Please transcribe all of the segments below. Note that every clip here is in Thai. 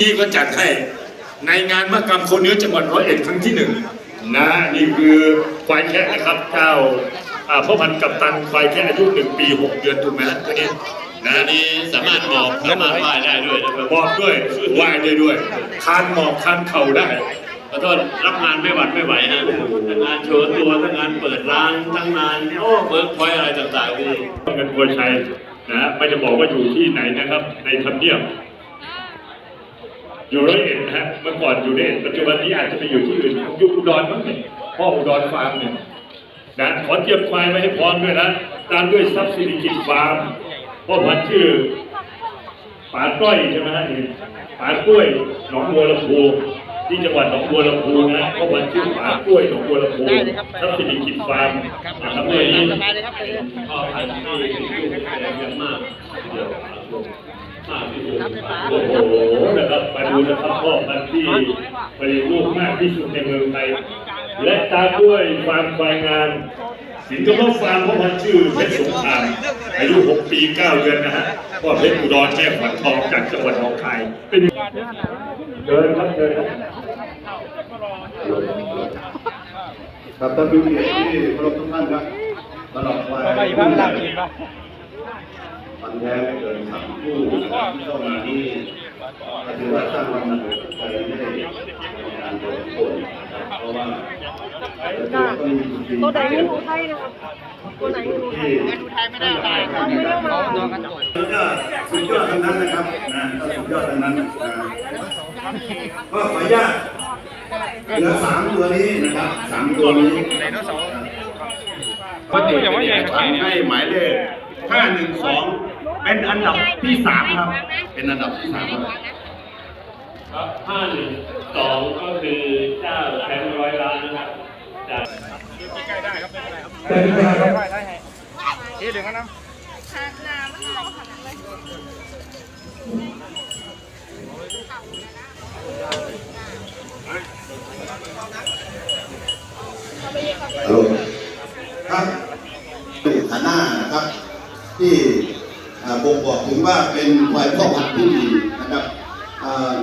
นี่ก็จัดให้ในงานมหกรรมคนเนื้อจังหวัดร้อยเอ็ดครั้งที่หนึ่งนะนี่คือควายแค่นะครับเจ้าอ่าพ่อพันธุ์กัปตันควายแค่อายุหนึ่งปีหกเดือนถูกไหมฮะตัวนี้นะอันนี้สามารถหมอบสามารถว่ายได้ด้วยนะครับบอกด้วยว่ายได้ด้วยคานหมอบคานเข่าได้ขอโทษรับงานไม่หวัดไม่ไหวฮะทั้งงานโชว์ตัวทั้งงานเปิดร้านทั้งงานโอ้เวิร์กพอยอะไรต่างๆนี่เงินบัวชัยนะไม่จะบอกว่าอยู่ที่ไหนนะครับ ในทำเนียบ อยู่ร้อยเอ็ดนะฮะเมื่อก่อนอยู่ร้อยเอ็ดปัจจุบันนี้อาจจะไปอยู่ที่อื่นอยู่อุดรมั้งเนี่ยพ่ออุดรฟาร์มเนี่ยนะขอเทียมควายไว้ให้พร้อมด้วยนะตามด้วยทรัพย์สิริกิจฟาร์มพ่อพันชื่อป่าก้อยใช่ไหมฮะนี่ป๋ากล้วยหนองบัวลำพู ที่จังหวัดหนองบัวลำพูนะพ่อพันธุ์ชื่อป๋ากล้วยหนองบัวลำพูทรัพย์สิริกิจฟาร์มนะครับเรื่องนี้พ่อพันธุ์ที่ยุ่งแรงเยอะมากเดี๋ยวมากที่สุดโอ้โหนะครับมาดูนะครับพ่อพันธุ์ที่ผลิตลูกมากที่สุดในเมืองไทยและตามด้วยฟาร์มควายงาน สิงคโปร์ฟาร์มพ่อพันชื่อเพชรสงครามอายุ 6 ปี 9 เดือนนะฮะพ่อเพชรอุดรแม่ขวัญทองจากจังหวัดหนองคายเป็นเดินครับเดินครับท่านผู้เกีที่เคารพทุกท่านครับตลอดวัไปอีกบ้านหลังอีกบ้านวันแท้เกินสามคู่นะครับที่เข้ามาที่ ถือว่าสร้างความสนุกใจให้ในการโดนคนนะครับเพราะว่าตัวต้องมีจริงๆตัวไหนเงินอุทัยนะครับตัวไหนเงินอุทัยไม่ได้เอาไม่ได้มาก็สุดยอดทั้งนั้นนะครับนะสุดยอดทั้งนั้นนะก็ขออนุญาตเหลือสามตัวนี้นะครับสามตัวนี้มันอยู่อย่างว่าใหญ่ขนาดนี้ให้หมายเลข512 เป็นอันดับที่สามครับ เป็นอันดับที่สามครับครับห้าหนึ่งสองก็คือเจ้าแชมป์ร้อยล้านนะครับจากเอ๊ะเดี๋ยวกันนะฮัลโหลครับเป็นฐานะนะครับที่อ่า บ่งบอกถึงว่าเป็นควายพ่อพันธุ์ที่ดีนะครับ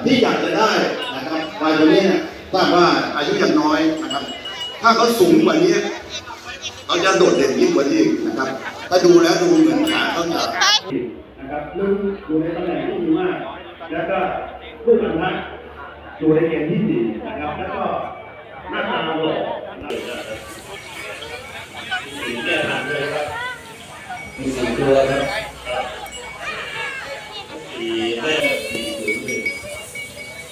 ที่อยากจะได้นะครับควายตัวนี้ทราบว่าอายุยังน้อยนะครับ ถ้าเขาสูงกว่านี้เขาจะโดดเด่นยิ่งกว่านี้นะครับถ้าดูแล้วดูเหมือนขาเขาจะนะครับลึกอยู่ในตำแหน่งที่ดีมาก แล้วก็ลูกอันทะอยู่ในเกณฑ์ที่ดีนะครับแล้วก็หน้าตาหล่อแน่นอนเลยครับมีสี่ตัวครับ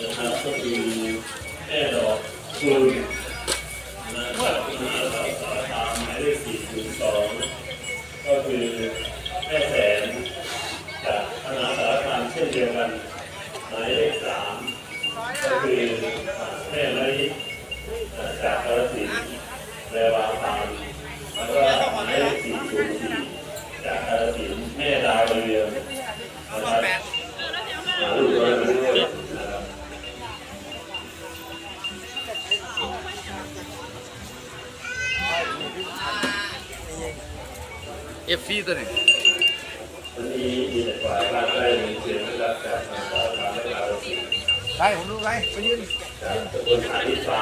นะครับก็คือแม่ดอกคูณนะครับมหาสารคามหมายเลขสี่ศูนย์สองก็คือแม่แสนะกาฬสินธุ์ไปผมดูไปไปยืนจากตำบลอาทิฟา